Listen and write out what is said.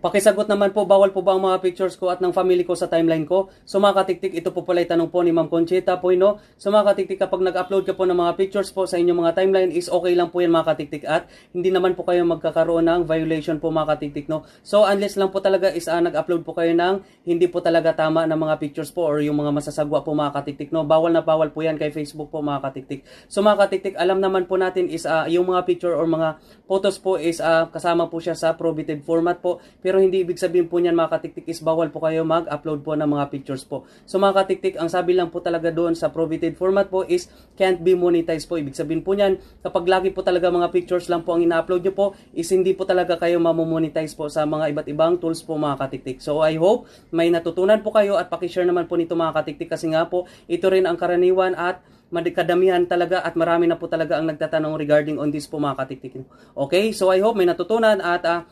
Pakisagot naman po, bawal po ba ang mga pictures ko at ng family ko sa timeline ko? So mga katiktik, ito po pala tanong po ni Ma'am Conchita po, no? So mga katiktik, kapag nag-upload ka po ng mga pictures po sa inyong mga timeline, is okay lang po yan mga katiktik at hindi naman po kayo magkakaroon ng violation po mga katiktik, no? So unless lang po talaga is ah, nag-upload po kayo ng hindi po talaga tama na mga pictures po or yung mga masasagwa po mga katiktik, no? Bawal na bawal po yan kay Facebook po mga katiktik. So mga katiktik, alam naman po natin is ah, yung mga picture or mga photos po is ah, kasama po siya sa prohibited format po. Pero hindi ibig sabihin po niyan mga katiktik is bawal po kayo mag-upload po ng mga pictures po. So mga katiktik, ang sabi lang po talaga doon sa prohibited format po is can't be monetized po. Ibig sabihin po niyan, kapag lagi po talaga mga pictures lang po ang ina-upload nyo po, is hindi po talaga kayo mamomonetize po sa mga iba't ibang tools po mga katiktik. So I hope may natutunan po kayo at pakishare naman po nito mga katiktik kasi nga po, ito rin ang karaniwan at kadamihan talaga at marami na po talaga ang nagtatanong regarding on this po mga katiktik. Okay, so I hope may natutunan at ah,